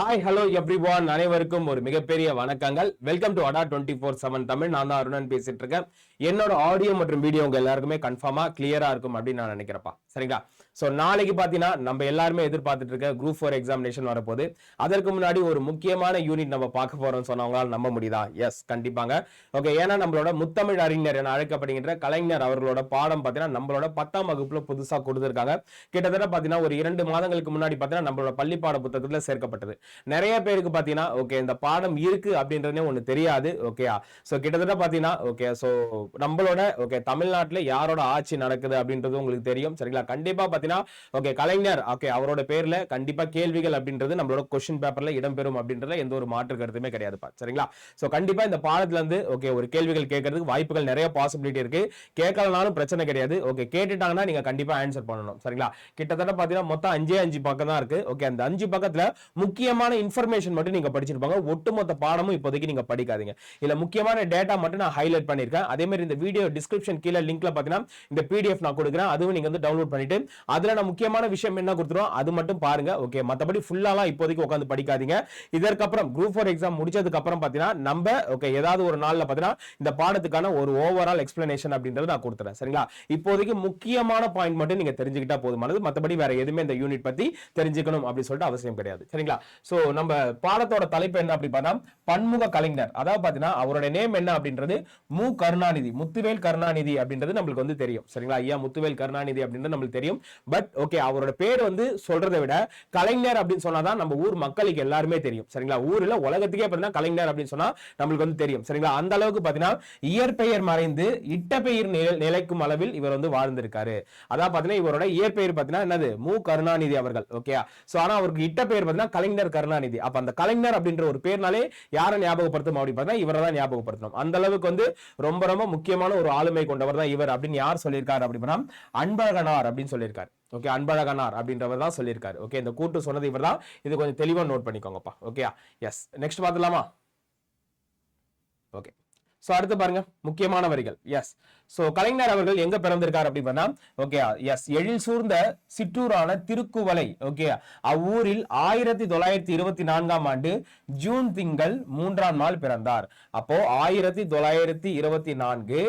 Hi hello every one அனைவருக்கும் ஒரு மிகப்பெரிய வணக்கங்கள். Welcome to Adda twenty four seven Tamil. நான் தான் அருணன் பேசிட்டு இருக்கேன். என்னோட ஆடியோ மற்றும் வீடியோ உங்க எல்லாருக்குமே கன்ஃபார்மா கிளியரா இருக்கும் அப்படின்னு நான் நினைக்கிறப்பா சரிங்களா? ஸோ நாளைக்கு பார்த்தீங்கன்னா நம்ம எல்லாருமே எதிர்பார்த்துட்டு இருக்க குரூப் ஃபோர் எக்ஸாமினேஷன் வரப்போது அதற்கு முன்னாடி ஒரு முக்கியமான யூனிட் நம்ம பார்க்க போறோம்னு சொன்னவங்களால் நம்ப முடியுதா? எஸ் கண்டிப்பாங்க. ஓகே ஏன்னா நம்மளோட முத்தமிழ் அறிஞர் என அழைக்கப்படுகின்ற கலைஞர் அவர்களோட பாடம் பார்த்தீங்கன்னா நம்மளோட பத்தாம் வகுப்புல புதுசாக கொடுத்துருக்காங்க. கிட்டத்தட்ட பார்த்தீங்கன்னா ஒரு இரண்டு மாதங்களுக்கு முன்னாடி பார்த்தீங்கன்னா நம்மளோட பள்ளி பாட புத்தகத்தில் சேர்க்கப்பட்டது. நிறைய பேருக்கு பார்த்தீங்கன்னா ஓகே இந்த பாடம் இருக்கு அப்படின்றதே ஒன்று தெரியாது. ஓகேயா ஸோ கிட்டத்தட்ட பார்த்தீங்கன்னா ஓகே ஸோ நம்மளோட ஓகே தமிழ்நாட்டில் யாரோட ஆட்சி நடக்குது அப்படின்றது உங்களுக்கு தெரியும். சரிங்களா? கண்டிப்பாக பார்த்தீங்கன்னா ஓகே கலைஞர் ஓகே அவரோட பேர்ல கண்டிப்பா கேள்விகள் அப்படின்றது நம்மளோட கொஸ்டின் பேப்பர்ல இடம்பெறும் அப்படின்றதுல எந்த ஒரு மாற்று கருத்துமே கிடையாதுப்பா. சரிங்களா? ஸோ கண்டிப்பா இந்த பாடத்துல இருந்து ஓகே ஒரு கேள்விகள் கேட்கறதுக்கு வாய்ப்புகள் நிறைய பாசிபிலிட்டி இருக்கு. கேட்கலனாலும் பிரச்சனை கிடையாது. ஓகே கேட்டுட்டாங்கன்னா நீங்க கண்டிப்பா ஆன்சர் பண்ணணும். சரிங்களா? கிட்டத்தட்ட பார்த்தீங்கன்னா மொத்தம் அஞ்சே அஞ்சு பக்கம் தான் இருக்கு. ஓகே அந்த அஞ்சு பக்கத்துல முக்கியமான இன்ஃபர்மேஷன் மட்டும் நீங்க படிச்சிருப்பாங்க. ஒட்டுமொத்த பாடமும் இப்போதைக்கு நீங்க படிக்காதீங்க. இல்ல முக்கியமான டேட்டா மட்டும் நான் ஹைலைட் பண்ணிருக்கேன் அதே மாதிரி இந்த வீடியோ டிஸ்கிரிப்ஷன் கீழே லிங்க்ல பாத்தீங்கன்னா இந்த பிடிஎஃப் நான் கொடுக்குறேன். அதுவும் நீங்க வந்து டவுன்லோட் பண்ணிட்டு அதில் நான் முக்கியமான விஷயம் என்ன கொடுத்துருவோம்? அது மட்டும் பாருங்க ஓகே மற்றபடி ஃபுல்லாலாம் இப்போதைக்கு உட்காந்து படிக்காதீங்க. இதற்கப்புறம் குரூப் ஃபோர் எக்ஸாம் முடிச்சதுக்கு அப்புறம் நம்ம ஓகே ஏதாவது ஒரு நாளில் பார்த்தீங்கன்னா இந்த பாடத்துக்கான ஒரு ஓவரால் எக்ஸ்பிளனேஷன் அப்படின்றது நான் கொடுத்துறேன். சரிங்களா? இப்போதைக்கு முக்கியமான பாயிண்ட் மட்டும் நீங்கள் தெரிஞ்சுக்கிட்டா போதுமானது. மற்றபடி வேற எதுவுமே இந்த யூனிட் பற்றி தெரிஞ்சுக்கணும் அப்படின்னு சொல்லிட்டு அவசியம் கிடையாது. சரிங்களா? ஸோ நம்ம பாடத்தோட தலைப்பு என்ன அப்படி பார்த்தா பன்முக கலைஞர். அதாவது பார்த்தீங்கன்னா அவரோட நேம் என்ன அப்படின்றது மு. கருணாநிதி முத்துவேல் கருணாநிதி அப்படின்றது நம்மளுக்கு வந்து தெரியும். சரிங்களா? ஐயா முத்துவேல் கருணாநிதி அப்படின்றது நம்மளுக்கு தெரியும். பட் ஓகே அவரோட பேர் வந்து சொல்றதை விட கலைஞர் அப்படின்னு சொன்னாதான் நம்ம ஊர் மக்களுக்கு எல்லாருமே தெரியும். சரிங்களா? ஊர்ல உலகத்துக்கே பார்த்தீங்கன்னா கலைஞர் அப்படின்னு சொன்னா நம்மளுக்கு வந்து தெரியும். சரிங்களா? அந்த அளவுக்கு பாத்தீங்கன்னா இயற்பெயர் மறைந்து இட்டப்பெயர் நிலை- நிலைக்கும் அளவில் இவர் வந்து வாழ்ந்திருக்காரு. அதான் பாத்தீங்கன்னா இவரோட இயற்பெயர் பாத்தீங்கன்னா என்னது? மு. கருணாநிதி அவர்கள். ஓகே சோ ஆனா அவருக்கு இட்ட பெயர் பாத்தீங்கன்னா கலைஞர் கருணாநிதி. அப்ப அந்த கலைஞர் அப்படின்ற ஒரு பேர்னாலே யாரை ஞாபகப்படுத்தும் அப்படி பார்த்தா இவரை தான் ஞாபகப்படுத்தணும். அந்த அளவுக்கு வந்து ரொம்ப ரொம்ப முக்கியமான ஒரு ஆளுமை கொண்டவர் தான் இவர் அப்படின்னு யார் சொல்லியிருக்காரு அப்படின்னா அன்பழகனார் அப்படின்னு சொல்லியிருக்காரு. ஓகே அன்பழகனார் அப்படின்றவர் தான் சொல்லியிருக்காரு. ஓகே இந்த கூட்டு சொன்னது இவர் தான் இது கொஞ்சம் தெளிவா நோட் பண்ணிக்கோங்கப்பா. ஓகே எஸ் நெக்ஸ்ட் பார்த்துலாமா ஓகே சோ அடுத்து பாருங்க. முக்கியமான வரிகள். எஸ் ஸோ கலைஞர் அவர்கள் எங்க பிறந்திருக்காரு அப்படின்னா ஓகே எஸ் எழில் சூர்ந்த சிற்றூரான திருக்குவலை ஓகே அவ்வூரில் ஆயிரத்தி தொள்ளாயிரத்தி இருபத்தி நான்காம் ஆண்டு ஜூன் திங்கள் மூன்றாம் நாள் பிறந்தார். அப்போ ஆயிரத்தி தொள்ளாயிரத்தி இருபத்தி நான்கு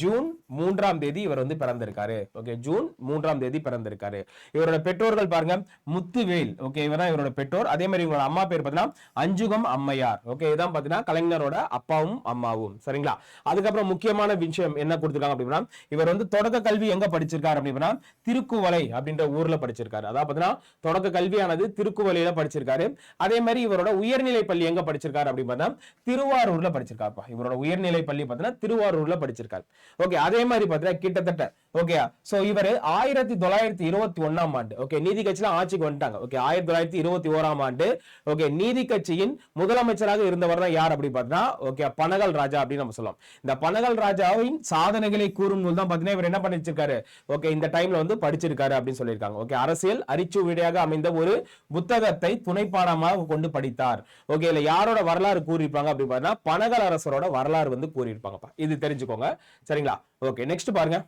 ஜூன் மூன்றாம் தேதி இவர் வந்து பிறந்திருக்காரு. ஓகே ஜூன் மூன்றாம் தேதி பிறந்திருக்காரு. இவரோட பெற்றோர்கள் பாருங்க முத்துவேல் ஓகே இவர் தான் இவரோட பெற்றோர். அதே மாதிரி இவரோட அம்மா பேர் பார்த்தீங்கன்னா அஞ்சுகம் அம்மையார். ஓகே இதான் பார்த்தீங்கன்னா கலைஞரோட அப்பாவும் அம்மாவும். சரிங்களா? அதுக்கப்புறம் முக்கியமான விஷயம் என்ன கொடுத்துருக்காங்க அப்படின்னா இவர் வந்து தொடக்க கல்வி எங்க படிச்சிருக்காரு அப்படின்னா திருக்குவலை அப்படின்ற ஊர்ல படிச்சிருக்காரு. அதாவது பார்த்தீங்கன்னா தொடக்க கல்வியானது திருக்குவலையில படிச்சிருக்காரு. அதே மாதிரி இவரோட உயர்நிலை பள்ளி எங்க படிச்சிருக்காரு அப்படின்னு பார்த்தா திருவாரூர்ல படிச்சிருக்காருப்பா. இவரோட உயர்நிலை பள்ளி பார்த்தீங்கன்னா திருவாரூர்ல படிச்சிருக்காரு. ஓகே அதே மாதிரி பார்த்தீங்கன்னா கிட்டத்தட்ட ஓகே சோ இவர் ஆயிரத்தி தொள்ளாயிரத்தி இருபத்தி ஒன்னாம் ஆண்டு ஓகே நீதி கட்சியில ஆட்சிக்கு வந்துட்டாங்க ஓகே ஆயிரத்தி தொள்ளாயிரத்தி இருபத்தி ஓராம் ஆண்டு ஓகே நீதி கட்சியின் முதலமைச்சராக இருந்தவர் தான் யார் அப்படி பார்த்தா ஓகே பனகல் ராஜா அப்படின்னு நம்ம சொல்லலாம். இந்த பனகல் ராஜாவின் சாதனை கூறும் நூல் தான் பார்த்தீங்கன்னா இவர் என்ன பண்ணிச்சிருக்காரு? ஓகே இந்த டைம்ல வந்து படிச்சிருக்காரு அப்படின்னு சொல்லியிருக்காங்க. ஓகே அரசியல் அரிச்சுவடியாக அமைந்த ஒரு புத்தகத்தை துணைப்பாடமாக கொண்டு படித்தார். ஓகே இல்ல யாரோட வரலாறு கூறியிருப்பாங்க அப்படின்னு பார்த்தீங்கன்னா பனகல் அரசரோட வரலாறு வந்து கூறியிருப்பாங்கப்பா. இது தெரிஞ்சுக்கோங்க. சரிங்களா? ஓகே நெக்ஸ்ட் பாருங்க.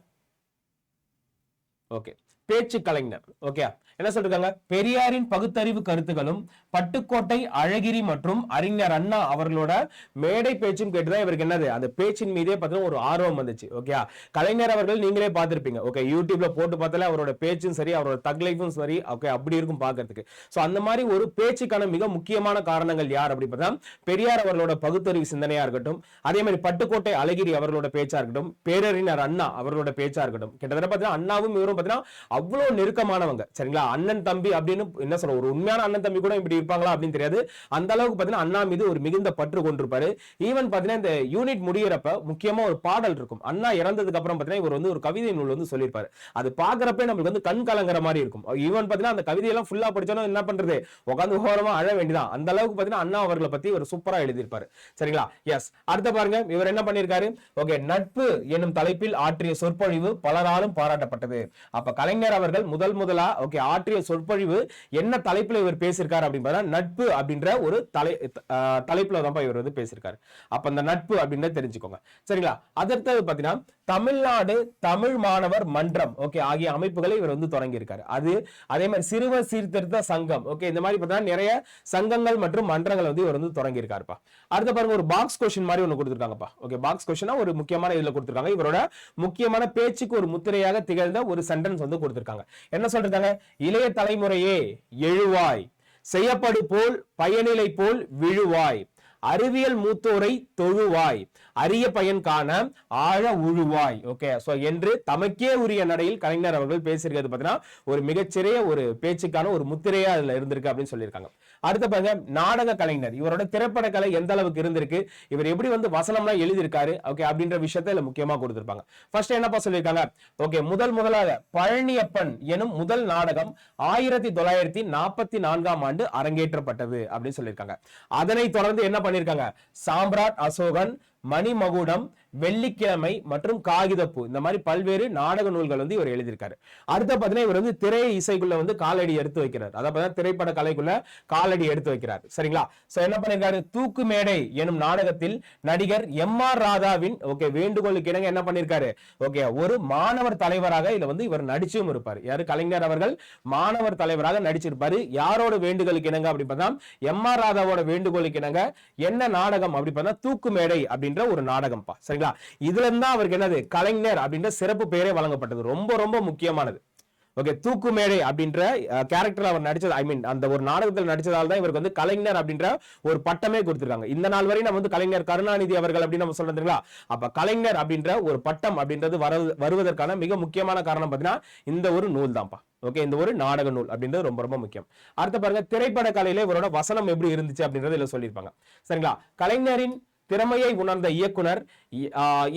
ஓகே. பேச்சு கலைஞர். ஓகே என்ன சொல்றாங்க பெரியாரின் பகுத்தறிவு கருத்துகளும் பட்டுக்கோட்டை அழகிரி மற்றும் அறிஞர் அண்ணா அவர்களோட மேடை பேச்சும் கேட்டுதான் இவருக்கு என்னது? அந்த பேச்சின் மீதே பார்த்தீங்கன்னா ஒரு ஆர்வம் வந்துச்சு. ஓகே கலைஞர் அவர்கள் நீங்களே பார்த்துருப்பீங்க. ஓகே யூடியூப்ல போட்டு பார்த்தாலே அவரோட பேச்சும் சரி அவரோட தக்லைஃபும் சரி ஓகே அப்படி இருக்கும் பார்க்கறதுக்கு. ஸோ அந்த மாதிரி ஒரு பேச்சுக்கான மிக முக்கியமான காரணங்கள் யார் அப்படி பார்த்தா பெரியார் அவர்களோட பகுத்தறிவு சிந்தனையா இருக்கட்டும் அதே மாதிரி பட்டுக்கோட்டை அழகிரி அவர்களோட பேச்சா இருக்கட்டும் பேரறிஞர் அண்ணா அவர்களோட பேச்சா இருக்கட்டும். கிட்டத்தட்ட பார்த்தீங்கன்னா அண்ணாவும் இவரும் பார்த்தீங்கன்னா அவ்வளோ நெருக்கமானவங்க. சரிங்களா? அண்ணன் தம்பி அப்படின்னு என்ன சொல்ல ஒரு உண்மையான அண்ணன் தம்பி கூட இப்படி இருப்பாங்களா அப்படின்னு தெரியாது. அந்த அளவுக்கு பார்த்தீங்கன்னா அண்ணா மீது ஒரு மிகுந்த பற்று கொண்டிருப்பாரு. ஈவன் பார்த்தீங்கன்னா இந்த யூனிட் முடியிறப்ப முக்கியமாக ஒரு பாடல் இருக்கும். அண்ணா இறந்ததுக்கு அப்புறம் பார்த்தீங்கன்னா இவர் வந்து ஒரு கவிதை நூல் வந்து சொல்லியிருப்பாரு. அது பார்க்குறப்ப நம்மளுக்கு வந்து கண் கலங்குற மாதிரி இருக்கும். ஈவன் பார்த்தீங்கன்னா அந்த கவிதையெல்லாம் ஃபுல்லாக படித்தாலும் என்ன பண்ணுறது உட்காந்து ஓரமாக அழ வேண்டியதான் அந்த அளவுக்கு பார்த்தீங்கன்னா அண்ணா அவர்களை பற்றி ஒரு சூப்பராக எழுதியிருப்பாரு. சரிங்களா? எஸ் அடுத்த பாருங்க. இவர் என்ன பண்ணியிருக்காரு? ஓகே நட்பு என்னும் தலைப்பில் ஆற்றிய சொற்பொழிவு பலராலும் பாராட்டப்பட்டது. அப்ப கலைஞர் கலைஞர் அவர்கள் முதல் முதலா ஓகே ஆற்றிய சொற்பொழிவு என்ன தலைப்புல இவர் பேசியிருக்காரு அப்படின்னு நட்பு அப்படின்ற ஒரு தலை தலைப்புல தான் இவர் வந்து பேசியிருக்காரு. அப்ப அந்த நட்பு அப்படின்றத தெரிஞ்சுக்கோங்க. சரிங்களா? அதற்கு பாத்தீங்கன்னா தமிழ்நாடு தமிழ் மாணவர் மன்றம் ஓகே ஆகிய அமைப்புகளை இவர் வந்து தொடங்கி இருக்காரு அது அதே மாதிரி சிறுவர் சீர்திருத்த சங்கம் ஓகே இந்த மாதிரி பார்த்தீங்கன்னா நிறைய சங்கங்கள் மற்றும் மன்றங்கள் வந்து இவர் வந்து தொடங்கி இருக்காருப்பா அடுத்த பாருங்க ஒரு பாக்ஸ் கொஸ்டின் மாதிரி ஒன்று கொடுத்துருக்காங்கப்பா. ஓகே பாக்ஸ் கொஸ்டினா ஒரு முக்கியமான இதுல கொடுத்துருக்காங்க. இவரோட முக்கியமான பேச்சுக்கு ஒரு முத்திரையாக திகழ்ந்த ஒரு சென்டென்ஸ் வந்து கொடுத்துருக்காங்க. என்ன சொல்றாங்க இளைய தலைமுறையே எழுவாய். செய்யப்படு போல் பயனிலை போல் விழுவாய். அறிவியல் மூத்தோரை தொழுவாய். அரிய பயன் காண ஆழ உழுவாய். ஓகே சோ என்று தமக்கே உரிய நடையில் கலைஞர் அவர்கள் பேசியிருக்கிறது பார்த்தீங்கன்னா ஒரு மிகச்சிறிய ஒரு பேச்சுக்கான ஒரு முத்திரையா அதுல இருந்திருக்கு அப்படின்னு சொல்லியிருக்காங்க. அடுத்த பாருங்க நாடக கலைஞர். இவரோட திரைப்பட கலை எந்த அளவுக்கு இருந்திருக்கு இவர் எப்படி வந்து வசனம்லாம் எழுதியிருக்காரு ஓகே அப்படின்ற விஷயத்த இதில் முக்கியமாக கொடுத்துருப்பாங்க. ஃபர்ஸ்ட் என்னப்பா சொல்லியிருக்காங்க? ஓகே முதல் முதலாக பழனியப்பன் எனும் முதல் நாடகம் ஆயிரத்தி தொள்ளாயிரத்தி நாற்பத்தி நான்காம் ஆண்டு அரங்கேற்றப்பட்டது அப்படின்னு சொல்லியிருக்காங்க. அதனை தொடர்ந்து என்ன பண்ணியிருக்காங்க? சாம்ராட் அசோகன் மணிமகுடம் வெள்ளிக்கிழமை மற்றும் காகிதப்பூ. இந்த மாதிரி பல்வேறு நாடக நூல்கள் வந்து இவர் எழுதியிருக்காரு. அடுத்த பார்த்தீங்கன்னா இவர் வந்து திரை இசைக்குள்ள வந்து காலடி எடுத்து வைக்கிறார். அதை பார்த்தா திரைப்பட கலைக்குள்ள காலடி எடுத்து வைக்கிறார். சரிங்களா? சோ என்ன பண்ணிருக்காரு தூக்கு மேடை எனும் நாடகத்தில் நடிகர் எம் ஆர் ராதாவின் ஓகே வேண்டுகோளுக்கு இணங்க என்ன பண்ணிருக்காரு ஓகே ஒரு மாணவர் தலைவராக இதுல வந்து இவர் நடிச்சும் இருப்பார். யாரு? கலைஞர் அவர்கள் மாணவர் தலைவராக நடிச்சிருப்பாரு. யாரோட வேண்டுகோளுக்கு இணங்க அப்படி பார்த்தா எம் ஆர் ராதாவோட வேண்டுகோளுக்கு இணங்க என்ன நாடகம் அப்படி பார்த்தா தூக்கு மேடை அப்படின்ற ஒரு நாடகம்ப்பா சரிங்களா? இதுல இருந்தா அவருக்கு என்னது? கலைஞர் அப்படின்ற சிறப்பு பெயரே வழங்கப்பட்டது. ரொம்ப ரொம்ப முக்கியமானது. ஓகே தூக்கு மேடை அப்படின்ற கேரக்டர் அவர் நடிச்சது ஐ மீன் அந்த ஒரு நாடகத்தில் நடிச்சதால தான் இவருக்கு வந்து கலைஞர் அப்படின்ற ஒரு பட்டமே கொடுத்திருக்காங்க. இந்த நாள் வரை நம்ம வந்து கலைஞர் கருணாநிதி அவர்கள் அப்படின்னு நம்ம சொல்றதுங்களா அப்ப கலைஞர் அப்படின்ற ஒரு பட்டம் அப்படின்றது வர வருவதற்கான மிக முக்கியமான காரணம் பார்த்தீங்கன்னா இந்த ஒரு நூல் தான்ப்பா ஓகே இந்த ஒரு நாடக நூல் அப்படின்றது ரொம்ப ரொம்ப முக்கியம். அடுத்த பாருங்க திரைப்பட கலையில இவரோட வசனம் எப்படி இருந்துச்சு அப்படின்றது இதுல சொல்லியிருப்பாங்க. சரிங்களா? கலைஞரின் திறமையை உணர்ந்த இயக்குனர்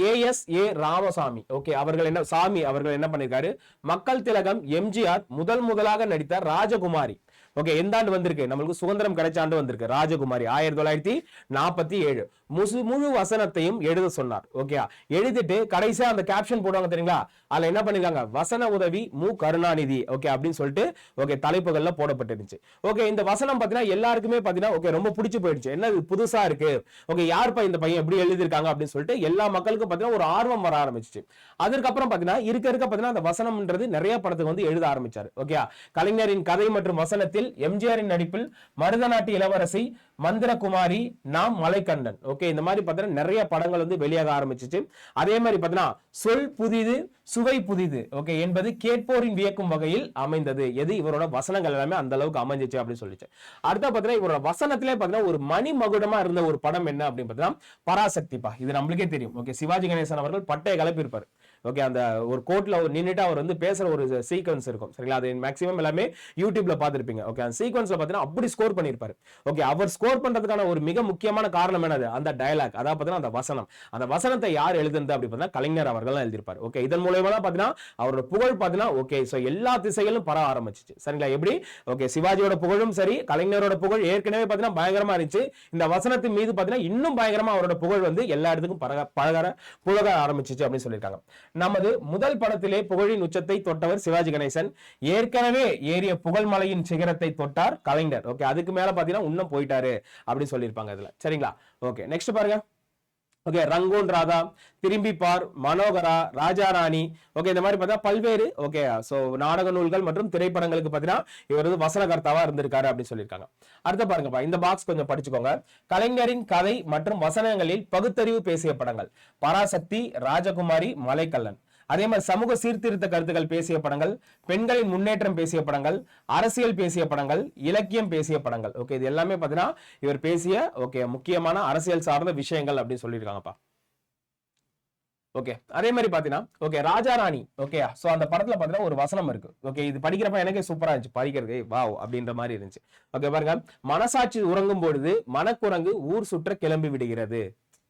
ஏஎஸ் ஏ ராமசாமி. ஓகே அவர்கள் என்ன சாமி அவர்கள் என்ன பண்ணிருக்காரு? மக்கள் திலகம் எம்ஜிஆர் முதல் முதலாக நடித்த ராஜகுமாரி. ஓகே எந்த ஆண்டு வந்திருக்கு? நம்மளுக்கு சுதந்திரம் கிடைச்ச ஆண்டு வந்திருக்கு. ராஜகுமாரி ஆயிரத்தி தொள்ளாயிரத்தி நாற்பத்தி ஏழு. முசு முழு வசனத்தையும் எழுத சொன்னார். ஓகே எழுதிட்டு கடைசியா அந்த கேப்ஷன் போடுவாங்க தெரியுங்களா? அதில் என்ன பண்ணிருக்காங்க? வசன உதவி மு. கருணாநிதி. ஓகே அப்படின்னு சொல்லிட்டு ஓகே தலைப்புகள்ல போடப்பட்டிருந்துச்சு. ஓகே இந்த வசனம் பார்த்தீங்கன்னா எல்லாருக்குமே பார்த்தீங்கன்னா ஓகே ரொம்ப பிடிச்சி போயிடுச்சு. என்ன இது புதுசா இருக்கு? ஓகே யார்ப்பா இந்த பையன் எப்படி எழுதியிருக்காங்க அப்படின்னு சொல்லிட்டு எல்லா மக்களுக்கும் பார்த்தீங்கன்னா ஒரு ஆர்வம் வர ஆரம்பிச்சிச்சு. அதுக்கப்புறம் பார்த்தீங்கன்னா இருக்க இருக்க பார்த்தீங்கன்னா அந்த வசனம்ன்றது நிறைய படத்துக்கு வந்து எழுத ஆரம்பிச்சார். ஓகே கலைஞரின் கதை மற்றும் வசனத்தில் எம்ஜிஆரின் நடிப்பில் மருதநாட்டு இளவரசி மந்திரகுமாரி நாம் மலைக்கண்டன் ஓகே இந்த மாதிரி பார்த்தீங்கன்னா நிறைய படங்கள் வந்து வெளியாக ஆரம்பிச்சிச்சு. அதே மாதிரி பார்த்தீங்கன்னா சொல் புதிது சுவை புதிது ஓகே என்பது கேட்போரின் வியக்கும் வகையில் அமைந்தது. எது? இவரோட வசனங்கள் எல்லாமே அந்த அளவுக்கு அமைஞ்சிச்சு அப்படின்னு சொல்லிச்சு. அடுத்த பார்த்தீங்கன்னா இவரோட வசனத்திலே பார்த்தீங்கன்னா ஒரு மணி மகுடமா இருந்த ஒரு படம் என்ன அப்படின்னு பார்த்தீங்கன்னா பராசக்திப்பா இது நம்மளுக்கே தெரியும் ஓகே சிவாஜி கணேசன் அவர்கள் பட்டையை கிளப்பியிருப்பார் ஓகே அந்த ஒரு கோர்ட்டில் ஒரு நின்றுட்டு அவர் வந்து பேசுகிற ஒரு சீக்வன்ஸ் இருக்கும். சரிங்களா? அது மேக்ஸிமம் எல்லாமே யூடியூப்ல பார்த்துருப்பீங்க. ஓகே அந்த சீக்வன்ஸில் பார்த்தீங்கன்னா அப்படி ஸ்கோர் பண்ணியிருப்பாரு. ஓகே அவர் ஸ்கோர் பண்ணுறதுக்கான ஒரு மிக முக்கியமான காரணம் என்னது? அந்த டயலாக் அதாவது பார்த்தீங்கன்னா அந்த வசனம். அந்த வசனத்தை யார் எழுதுனது அப்படி பார்த்தீங்கன்னா கலைஞர் அவர்கள் எழுதியிருப்பார். ஓகே இதன் மூலயமா பார்த்தீங்கன்னா அவரோட புகழ் பார்த்தீங்கன்னா ஓகே ஸோ எல்லா திசைகளும் பரவ ஆரம்பிச்சிச்சு. சரிங்களா? எப்படி? ஓகே சிவாஜியோட புகழும் சரி கலைஞரோட புகழ் ஏற்கனவே பார்த்தீங்கன்னா பயங்கரமா இருந்துச்சு. இந்த வசனத்தின் மீது பார்த்தீங்கன்னா இன்னும் பயங்கரமா அவரோட புகழ் வந்து எல்லா இடத்துக்கும் பரக பழக புழக ஆரம்பிச்சிச்சு அப்படின்னு சொல்லியிருக்காங்க. நமது முதல் படத்திலே புகழின் உச்சத்தை தொட்டவர் சிவாஜி கணேசன். ஏற்கனவே ஏறிய புகழ் மலையின் சிகரத்தை தொட்டார் கலைஞர். ஓகே அதுக்கு மேல பாத்தீங்கன்னா இன்னும் போயிட்டாரு அப்படின்னு சொல்லியிருப்பாங்க இதுல. சரிங்களா? ஓகே நெக்ஸ்ட் பாருங்க. ஓகே ரங்கூன் ராதா திரும்பி பார் மனோகரா ராஜா ராணி ஓகே இந்த மாதிரி பார்த்தா பல்வேறு ஓகே ஸோ நாடக நூல்கள் மற்றும் திரைப்படங்களுக்கு பார்த்தீங்கன்னா இவர் வந்து வசனகர்த்தாவா இருந்திருக்காரு அப்படின்னு சொல்லியிருக்காங்க. அடுத்த பாருங்கப்பா இந்த பாக்ஸ் கொஞ்சம் படிச்சுக்கோங்க. கலைஞரின் கதை மற்றும் வசனங்களில் பகுத்தறிவு பேசிய படங்கள். பராசக்தி ராஜகுமாரி மலைக்கல்லன். அதே மாதிரி சமூக சீர்திருத்த கருத்துக்கள் பேசிய படங்கள் பெண்களின் முன்னேற்றம் பேசிய படங்கள் அரசியல் பேசிய படங்கள் இலக்கியம் பேசிய படங்கள். ஓகே இது எல்லாமே பார்த்தீங்கன்னா இவர் பேசிய ஓகே முக்கியமான அரசியல் சார்ந்த விஷயங்கள் அப்படின்னு சொல்லியிருக்காங்கப்பா. ஓகே அதே மாதிரி பாத்தீங்கன்னா okay Raja Rani okay so அந்த படத்துல பாத்தீங்கன்னா ஒரு வசனம் இருக்கு. ஓகே இது படிக்கிறப்ப எனக்கே சூப்பரா இருந்துச்சு. படிக்கிறது வாவ் அப்படின்ற மாதிரி இருந்துச்சு. ஓகே பாருங்க மனசாட்சி உறங்கும் பொழுது மனக்குரங்கு ஊர் சுற்ற கிளம்பி விடுகிறது.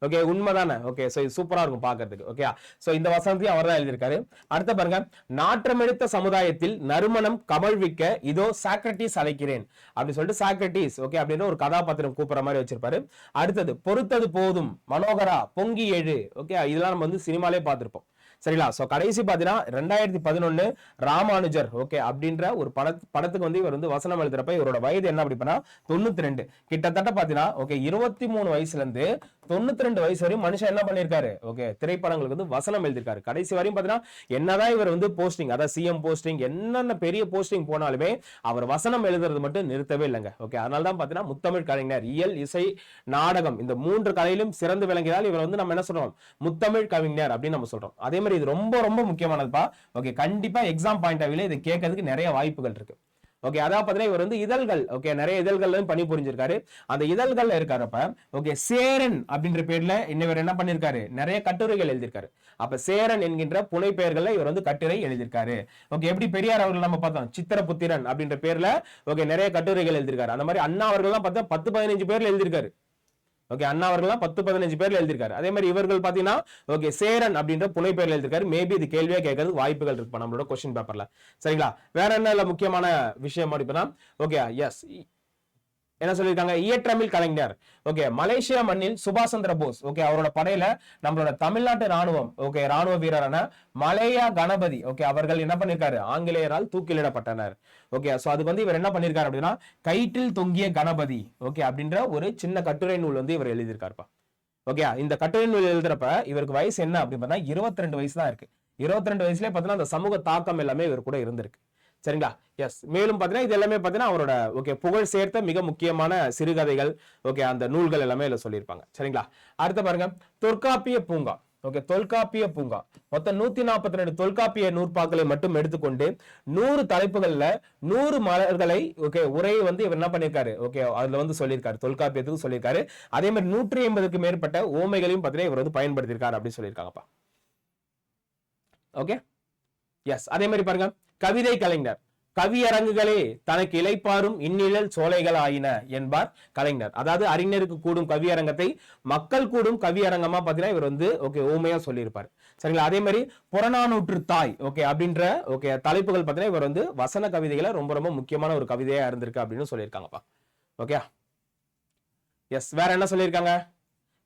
ஓகே உண்மைதானே? ஓகே ஸோ இது சூப்பராக இருக்கும் பார்க்கறதுக்கு ஓகே ஸோ இந்த வசனத்தையும் அவர் தான் எழுதியிருக்காரு. அடுத்த பாருங்க நாற்றமெடுத்த சமுதாயத்தில் நறுமணம் கமழ்விக்க இதோ சாக்ரட்டிஸ் அழைக்கிறேன். அப்படின்னு சொல்லிட்டு சாக்ரட்டிஸ் ஓகே அப்படின்னு ஒரு கதாபாத்திரம் கூப்பிட்ற மாதிரி வச்சிருப்பாரு. அடுத்தது பொறுத்தது போதும் மனோகரா பொங்கி எழு ஓகே இதெல்லாம் நம்ம வந்து சினிமாலே பார்த்துருப்போம். சரிங்களா? ஸோ கடைசி பார்த்தீங்கன்னா ரெண்டாயிரத்தி பதினொன்னு ராமானுஜர் ஓகே அப்படின்ற ஒரு பட படத்துக்கு வந்து இவர் வந்து வசனம் எழுதுறப்ப இவரோட வயது என்ன அப்படின்னா தொண்ணூத்தி ரெண்டு கிட்டத்தட்ட பாத்தீங்கன்னா ஓகே இருபத்தி மூணு வயசுல இருந்து தொண்ணூத்தி ரெண்டு வயசு வரையும் மனுஷன் என்ன பண்ணிருக்காரு? ஓகே திரைப்படங்களுக்கு வந்து வசனம் எழுதியிருக்காரு கடைசி வரையும் பார்த்தீங்கன்னா என்னதான் இவர் வந்து போஸ்டிங் அதாவது சிஎம் போஸ்டிங் என்னென்ன பெரிய போஸ்டிங் போனாலுமே அவர் வசனம் எழுதுறது மட்டும் நிறுத்தவே இல்லைங்க. ஓகே அதனால தான் பாத்தீங்கன்னா முத்தமிழ் கலைஞர் இயல் இசை நாடகம் இந்த மூன்று கலையிலும் சிறந்து விளங்கினால் இவர் வந்து நம்ம என்ன சொல்றோம்? முத்தமிழ் கவிஞர் அப்படின்னு நம்ம சொல்றோம். அதே மாதிரி இது ரொம்ப ரொம்ப முக்கியமானதுப்பா. ஓகே கண்டிப்பா எக்ஸாம் பாயிண்ட் ஆஃப் வியூல கேட்கறதுக்கு நிறைய வாய்ப்புகள் இருக்கு. ஓகே அதான் பார்த்தீங்கன்னா இவர் வந்து இதழ்கள் ஓகே நிறைய இதழ்கள்ல பணி புரிஞ்சிருக்காரு. அந்த இதழ்கள்ல இருக்காரப்ப ஓகே சேரன் அப்படின்ற பேர்ல இன்னவர் என்ன பண்ணிருக்காரு? நிறைய கட்டுரைகள் எழுதியிருக்காரு அப்ப சேரன் என்கின்ற புனை பெயர்கள்ல இவர் வந்து கட்டுரை எழுதியிருக்காரு ஓகே எப்படி பெரியார் அவர்கள் நம்ம பார்த்தோம் சித்திரபுத்திரன் அப்படின்ற பேர்ல ஓகே நிறைய கட்டுரைகள் எழுதியிருக்காரு அந்த மாதிரி அண்ணா அவர்கள்லாம் பார்த்தா பத்து பதினஞ்சு பேர்ல எழுதியிருக்காரு ஓகே அண்ணா அவர்கள்லாம் பத்து பதினஞ்சு பேர்ல எழுதியிருக்காரு. அதே மாதிரி இவர்கள் பாத்தீங்கன்னா ஓகே சேரன் அப்படின்ற புனை பேர்ல எழுதியிருக்காரு. மேபி இது கேள்வியா கேட்கறது வாய்ப்புகள் இருக்கு நம்மளோட கொஸ்டின் பேப்பர்ல சரிங்களா? வேற என்ன முக்கியமான விஷயம் அப்படின்னா ஓகே எஸ் என்ன சொல்லியிருக்காங்க இயற்றமிழ் கலைஞர். ஓகே மலேசியா மண்ணில் சுபாஷ் சந்திர போஸ். ஓகே அவரோட படையில நம்மளோட தமிழ்நாட்டு ராணுவம் ஓகே ராணுவ வீரரான மலையா கணபதி. ஓகே அவர்கள் என்ன பண்ணிருக்காரு? ஆங்கிலேயரால் தூக்கிலிடப்பட்டனர். ஓகே சோ அதுக்கு வந்து இவர் என்ன பண்ணிருக்காரு அப்படின்னா கயிற்றில் தொங்கிய கணபதி. ஓகே அப்படின்ற ஒரு சின்ன கட்டுரை நூல் வந்து இவர் எழுதியிருக்காருப்பா. ஓகே இந்த கட்டுரை நூல் எழுதுறப்ப இவருக்கு வயசு என்ன அப்படின்னு பார்த்தா இருபத்தி ரெண்டு வயசு தான் இருக்கு. இருபத்தி ரெண்டு வயசுலேயே பார்த்தீங்கன்னா அந்த சமூக தாக்கம் எல்லாமே இவர் கூட இருந்திருக்கு. சரிங்களா? எஸ் மேலும் பார்த்தீங்கன்னா இது எல்லாமே பார்த்தீங்கன்னா அவரோட ஓகே புகழ் சேர்த்த மிக முக்கியமான சிறுகதைகள் ஓகே அந்த நூல்கள் எல்லாமே இதில் சொல்லியிருப்பாங்க. சரிங்களா? அடுத்த பாருங்க. தொற்காப்பிய பூங்கா. ஓகே தொல்காப்பிய பூங்கா. மொத்தம் நூத்தி நாற்பத்தி ரெண்டு தொல்காப்பிய நூற்பாக்களை மட்டும் எடுத்துக்கொண்டு நூறு தலைப்புகள்ல நூறு மலர்களை ஓகே உரையை வந்து இவர் என்ன பண்ணியிருக்காரு? ஓகே அதுல வந்து சொல்லியிருக்காரு. தொல்காப்பியத்துக்கு சொல்லியிருக்காரு. அதே மாதிரி நூற்றி ஐம்பதுக்கு மேற்பட்ட ஓமைகளையும் பார்த்தீங்கன்னா இவர் வந்து பயன்படுத்தியிருக்காரு அப்படின்னு சொல்லியிருக்காங்கப்பா. ஓகே எஸ் அதே மாதிரி பாருங்க. கவிதை கலைஞர். கவியரங்குகளே தனக்கு இளைப்பாரும் இந்நிழல் சோலைகள் ஆயின என்பார் கலைஞர். அதாவது அறிஞருக்கு கூடும் கவியரங்கத்தை மக்கள் கூடும் கவியரங்கமா பாத்தீங்கன்னா இவர் வந்து ஓகே ஓமையா சொல்லியிருப்பார். சரிங்களா? அதே மாதிரி புறநானூற்று தாய் ஓகே அப்படின்ற ஓகே தலைப்புகள் பாத்தீங்கன்னா இவர் வந்து வசன கவிதைகளை ரொம்ப ரொம்ப முக்கியமான ஒரு கவிதையா இருந்திருக்கு அப்படின்னு சொல்லியிருக்காங்கப்பா. ஓகே எஸ் வேற என்ன சொல்லியிருக்காங்க?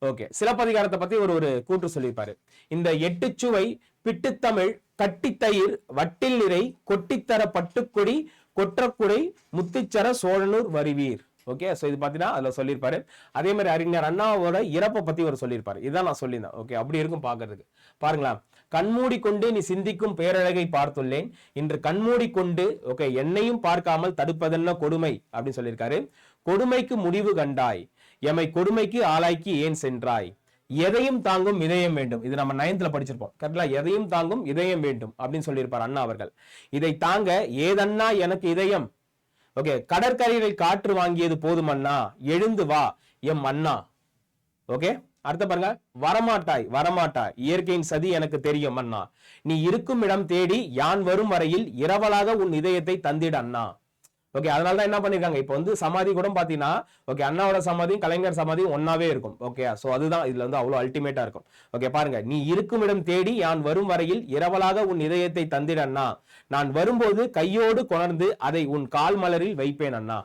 ஓகே சிலப்பதிகாரத்தை பத்தி ஒரு ஒரு கூற்று சொல்லியிருப்பாரு. இந்த எட்டு சுவை பிட்டுத்தமிழ் கட்டித்தயிர் வட்டில் நிறை கொட்டித்தர பட்டுக்கொடி கொற்றக்குடை முத்துச்சர சோழனூர் வருவீர். ஓகே ஸோ இது பார்த்தீங்கன்னா அதில் சொல்லியிருப்பாரு. அதே மாதிரி அறிஞர் அண்ணாவோட இறப்பை பற்றி ஒரு சொல்லியிருப்பாரு. இதுதான் நான் சொல்லியிருந்தேன். ஓகே அப்படி இருக்கும் பார்க்கறதுக்கு பாருங்களா கண்மூடி கொண்டு நீ சிந்திக்கும் பேரழகை பார்த்துள்ளேன். இன்று கண்மூடி கொண்டு ஓகே என்னையும் பார்க்காமல் தடுப்பதென்ன கொடுமை? அப்படின்னு சொல்லியிருக்காரு. கொடுமைக்கு முடிவு கண்டாய். எமை கொடுமைக்கு ஆளாய்க்கு ஏன் சென்றாய்? எதையும் தாங்கும் இதயம் வேண்டும். இது நம்ம நயன்த்ல படிச்சிருப்போம். கரெக்டா எதையும் தாங்கும் இதயம் வேண்டும் அப்படின்னு சொல்லியிருப்பார் அண்ணா அவர்கள். இதை தாங்க ஏதண்ணா எனக்கு இதயம்? ஓகே கடற்கரையில் காற்று வாங்கியது போதும் அண்ணா. எழுந்து வா. எம் அண்ணா. ஓகே அடுத்த பாருங்க. வரமாட்டாய் வரமாட்டாய். இயற்கையின் சதி எனக்கு தெரியும் அண்ணா. நீ இருக்கும் இடம் தேடி யான் வரும் வரையில் இரவலாக உன் இதயத்தை தந்திட அண்ணா. ஓகே அதனால தான் என்ன பண்ணிருக்காங்க? இப்போ வந்து சமாதி கூட பாத்தீங்கன்னா ஓகே அண்ணாவோட சமாதியும் கலைஞர் சமாதியும் ஒன்னாவே இருக்கும். ஓகே ஸோ அதுதான் இதுல வந்து அவ்வளோ அல்டிமேட்டா இருக்கும். ஓகே பாருங்க நீ இருக்கும் இடம் தேடி யான் வரும் வரையில் இரவலாக உன் இதயத்தை தந்திட அண்ணா. நான் வரும்போது கையோடு கொணர்ந்து அதை உன் கால் மலரில் வைப்பேன் அண்ணா.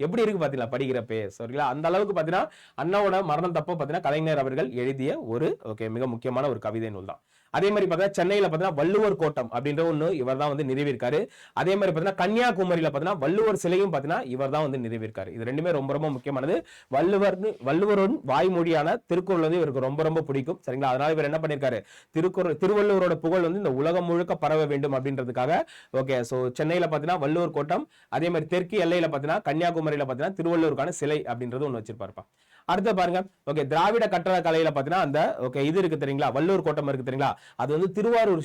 எப்படி இருக்கு பாத்தீங்களா? படிக்கிறப்பே சரிங்களா அந்த அளவுக்கு பாத்தீங்கன்னா அண்ணாவோட மரணம் தப்போ பாத்தீங்கன்னா கலைஞர் அவர்கள் எழுதிய ஒரு ஓகே மிக முக்கியமான ஒரு கவிதை நூல் தான் அதே மாதிரி பார்த்தீங்கன்னா சென்னையில் பார்த்தீங்கன்னா வள்ளுவர் கோட்டம் அப்படின்ற ஒன்று இவர் தான் வந்து நிறுவியிருக்காரு. அதே மாதிரி பார்த்தீங்கன்னா கன்னியாகுமரியில் பார்த்தீங்கன்னா வள்ளுவர் சிலையும் பார்த்தீங்கன்னா இவர் தான் வந்து நிறுவியிருக்காரு. இது ரெண்டுமே ரொம்ப ரொம்ப முக்கியமானது. வள்ளுவர் வள்ளுவரின் வாய்மொழியான திருக்குறள் வந்து இவருக்கு ரொம்ப ரொம்ப பிடிக்கும். சரிங்களா? அதனால இவர் என்ன பண்ணியிருக்காரு? திருக்குறள் திருவள்ளுவரோட புகழ் வந்து இந்த உலகம் முழுக்க பரவ வேண்டும் அப்படின்றதுக்காக ஓகே ஸோ சென்னையில் பார்த்தீங்கன்னா வள்ளுவர் கோட்டம் அதே மாதிரி தெற்கு எல்லையில் பார்த்தீங்கன்னா கன்னியாகுமரியில பார்த்தீங்கன்னா திருவள்ளுவருக்கான சிலை அப்படின்றது ஒன்று வச்சிருப்பாருப்பா. அடுத்து பாருங்க ஓகே திராவிட கட்டட கலையில பாத்தீங்கன்னா அந்த ஓகே இது இருக்கு தெரியுங்களா? வள்ளூர் கோட்டம் இருக்கு தெரியுங்களா? அது வந்து திருவாரூர்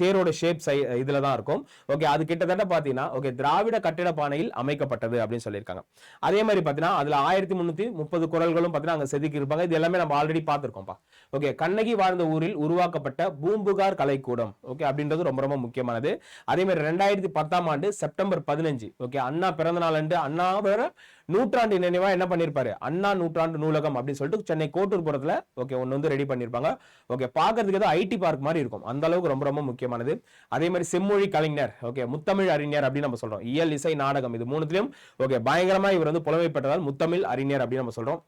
தேரோட ஷேப் சை இதில் தான் இருக்கும். ஓகே அது கிட்டத்தட்ட பார்த்தீங்கன்னா ஓகே திராவிட கட்டிட பானையில் அமைக்கப்பட்டது அப்படின்னு சொல்லியிருக்காங்க. அதே மாதிரி பார்த்தீங்கன்னா அதில் ஆயிரத்தி முந்நூற்றி முப்பது குரல்களும் பார்த்தீங்கன்னா அங்கே செதுக்கி இருப்பாங்க. இது எல்லாமே நம்ம ஆல்ரெடி பார்த்துருக்கோம்ப்பா. ஓகே கண்ணகி வாழ்ந்த ஊரில் உருவாக்கப்பட்ட பூம்புகார் கலைக்கூடம். ஓகே அப்படின்றது ரொம்ப ரொம்ப முக்கியமானது. அதே மாதிரி ரெண்டாயிரத்தி பத்தாம் ஆண்டு செப்டம்பர் பதினஞ்சு. ஓகே அண்ணா பிறந்த நாள் அண்ணாவோட நூற்றாண்டு நினைவா என்ன பண்ணிருப்பாரு? அண்ணா நூற்றாண்டு நூலகம் அப்படின்னு சொல்லிட்டு சென்னை கோட்டூர்புரத்துல ஓகே ஒன்று வந்து ரெடி பண்ணிருப்பாங்க. ஓகே பாக்குறதுக்கு ஏதோ ஐடி பார்க் மாதிரி இருக்கும். அந்த அளவுக்கு ரொம்ப ரொம்ப முக்கியமானது. அதே மாதிரி செம்மொழி கலைஞர் ஓகே முத்தமிழ் அறிஞர் அப்படின்னு நம்ம சொல்றோம். இயல் இசை நாடகம் இது மூணுத்திலும் ஓகே பயங்கரமா இவர் வந்து புலமை பெற்றதால் முத்தமிழ் அறிஞர் அப்படின்னு நம்ம சொல்றோம்.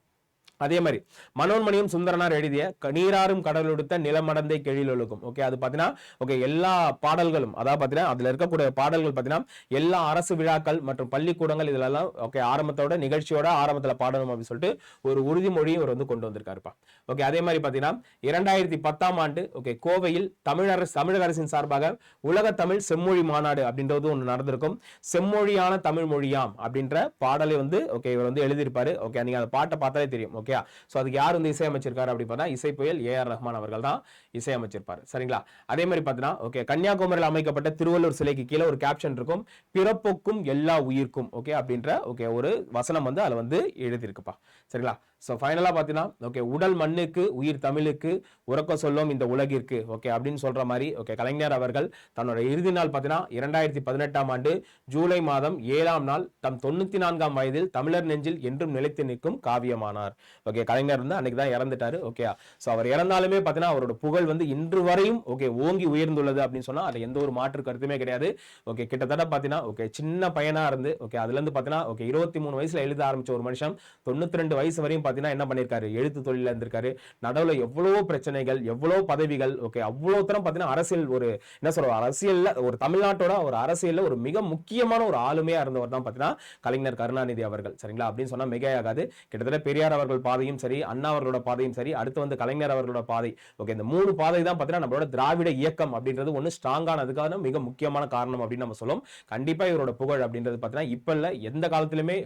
அதே மாதிரி மனோன்மணியும் சுந்தரனார் எழுதிய நீராறும் கடல் உடுத்த நிலமடந்தை கெழிலொழுக்கும் ஓகே அது பார்த்தீங்கன்னா ஓகே எல்லா பாடல்களும் அதாவது பார்த்தீங்கன்னா அதில் இருக்கக்கூடிய பாடல்கள் பார்த்தீங்கன்னா எல்லா அரசு விழாக்கள் மற்றும் பள்ளிக்கூடங்கள் இதெல்லாம் ஓகே ஆரம்பத்தோட நிகழ்ச்சியோட ஆரம்பத்தில் பாடணும் அப்படின்னு சொல்லிட்டு ஒரு உறுதிமொழியும் இவர் வந்து கொண்டு வந்திருக்காருப்பா. ஓகே அதே மாதிரி பார்த்தீங்கன்னா இரண்டாயிரத்தி பத்தாம் ஆண்டு ஓகே கோவையில் தமிழரசு தமிழக அரசின் சார்பாக உலக தமிழ் செம்மொழி மாநாடு அப்படின்றது ஒன்று நடந்திருக்கும். செம்மொழியான தமிழ் மொழியாம் அப்படின்ற பாடலை வந்து ஓகே இவர் வந்து எழுதியிருப்பாரு. ஓகே நீங்க அந்த பாட்டை பார்த்தாலே தெரியும். ஓகே ஸோ அதுக்கு யார் வந்து இசையமைச்சிருக்காரு அப்படி பார்த்தா இசை புயல் ஏ ஆர் ரஹ்மான் அவர்கள் தான் இசையமைச்சிருப்பாரு. சரிங்களா? அதே மாதிரி பார்த்தீங்கன்னா ஓகே கன்னியாகுமரியில் அமைக்கப்பட்ட திருவள்ளூர் சிலைக்கு கீழே ஒரு கேப்ஷன் இருக்கும் பிறப்புக்கும் எல்லா உயிர்க்கும் ஓகே அப்படின்ற ஓகே ஒரு வசனம் வந்து அதில் வந்து எழுதியிருக்குப்பா. சரிங்களா? ஸோ ஃபைனலாக பார்த்தீங்கன்னா ஓகே உடல் மண்ணுக்கு உயிர் தமிழுக்கு உறக்க சொல்லும் இந்த உலகிற்கு ஓகே அப்படின்னு சொல்கிற மாதிரி ஓகே கலைஞர் அவர்கள் தன்னோட இறுதி நாள் பார்த்தீங்கன்னா இரண்டாயிரத்தி பதினெட்டாம் ஆண்டு ஜூலை மாதம் ஏழாம் நாள் தம் தொண்ணூற்றி நான்காம் வயதில் தமிழர் நெஞ்சில் என்றும் நிலைத்து நிற்கும் காவியமானார். ஓகே கலைஞர் வந்து அன்னைக்கு தான் இறந்துட்டாரு ஓகே ஸோ அவர் இறந்தாலுமே பார்த்தீங்கன்னா அவரோட புகழ் வந்து இன்று வரையும் ஓகே ஓங்கி உயர்ந்துள்ளது அப்படின்னு சொன்னால் அதில் எந்த ஒரு மாற்று கருத்துமே கிடையாது. ஓகே கிட்டத்தட்ட பார்த்தீங்கன்னா ஓகே சின்ன பையனாக இருந்து ஓகே அதுலேருந்து பார்த்தீங்கன்னா ஓகே இருபத்தி மூணு வயசில் எழுத ஆரம்பிச்ச ஒரு மனுஷன் தொண்ணூற்றி ரெண்டு வயசு வரையும் பார்த்தீங்கன்னா என்ன பண்ணியிருக்காரு எழுத்து தொழில இருந்திருக்காரு. நடுவில் எவ்வளவோ பிரச்சனைகள் எவ்வளோ பதவிகள் ஓகே அவ்வளோ தரம் பார்த்தீங்கன்னா அரசியல் ஒரு என்ன சொல்ற அரசியலில் ஒரு தமிழ்நாட்டோட ஒரு அரசியலில் ஒரு மிக முக்கியமான ஒரு ஆளுமையாக இருந்தவர் தான் பார்த்தீங்கன்னா கலைஞர் கருணாநிதி அவர்கள் சரிங்களா? அப்படின்னு சொன்னால் மிகையாகாது கிட்டத்தட்ட பெரியார் அவர்கள் பாதையும் சரி அண்ணா அவர்களோட பாதையும் சரி அடுத்து வந்து கலைஞர் அவர்களோட பாதை ஓகே இந்த மூணு பாதை தான் பார்த்தீங்கன்னா நம்மளோட திராவிட இயக்கம் அப்படின்றது ஒன்று ஸ்ட்ராங்கானதுக்கான மிக முக்கியமான காரணம் அப்படின்னு நம்ம சொல்லும். கண்டிப்பாக இவரோட புகழ் அப்படின்றது பார்த்தீங்கன்னா இப்போ இல்லை எந்த காலத்திலுமே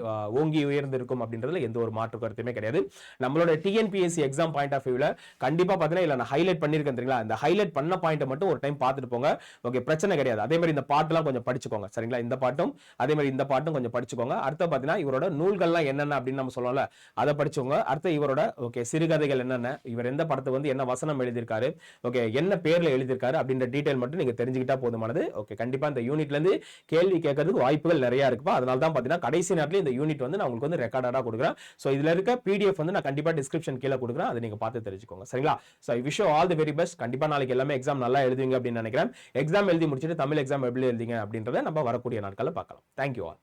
ஓங்கி உயர்ந்திருக்கும் அப்படின்றதுல எந்த ஒரு மாற்று கருத்துமே கிடையாது. நம்மளோட டிஎன்பிஎஸ்சி எக்ஸாம் பாயிண்ட் ஆஃப் வியூவில் கண்டிப்பா பார்த்தீங்கன்னா இல்லை நான் ஹைலைட் பண்ணியிருக்கேன் தெரியுங்களா? இந்த ஹைலைட் பண்ண பாயிண்ட் மட்டும் ஒரு டைம் பார்த்துட்டு போங்க. ஓகே பிரச்சனை கிடையாது. அதே மாதிரி இந்த பாட்டெல்லாம் கொஞ்சம் படிச்சுக்கோங்க. சரிங்களா? இந்த பாட்டும் அதே மாதிரி இந்த பாட்டும் கொஞ்சம் படிச்சுக்கோங்க. அடுத்து பார்த்தீங்கன்னா இவரோட நூல்கள்லாம் என்னென்ன அப்படின்னு நம்ம சொல்லலாம்ல. அதை படிச்சுக்கோங்க. அடுத்து இவரோட ஓகே சிறுகதைகள் என்னென்ன? இவர் எந்த படத்தை வந்து என்ன வசனம் எழுதியிருக்காரு? ஓகே என்ன பேர்ல எழுதியிருக்காரு? அப்படின்ற டீட்டெயில் மட்டும் நீங்க தெரிஞ்சுக்கிட்டா போதுமானது. ஓகே கண்டிப்பா இந்த யூனிட்ல இருந்து கேள்வி கேட்கறதுக்கு வாய்ப்புகள் நிறைய இருக்குப்பா. அதனால தான் பார்த்தீங்கன்னா கடைசி நேரத்தில் இந்த யூனிட் வந்து நான் உங்களுக்கு வந்து ரெக்கார்டடா கொடுக்குறேன். ஸோ இதுல இருக்க பிடிஎஃப் வந்து நான் கண்டிப்பா டிஸ்கிரிப்ஷன் கீழே கொடுக்குறேன். அதை நீங்க பார்த்து தெரிஞ்சுக்கோங்க. சரிங்களா? So I wish all the very best கண்டிப்பா நாளைக்கு எல்லாமே எக்ஸாம் நல்லா எழுதுவீங்க அப்படின்னு நினைக்கிறேன். எக்ஸாம் எழுதி முடிச்சுட்டு தமிழ் எக்ஸாம் எப்படி எழுதிங்க அப்படின்றத நம்ம வரக்கூடிய நாட்களில் பார்க்கலாம். Thank you all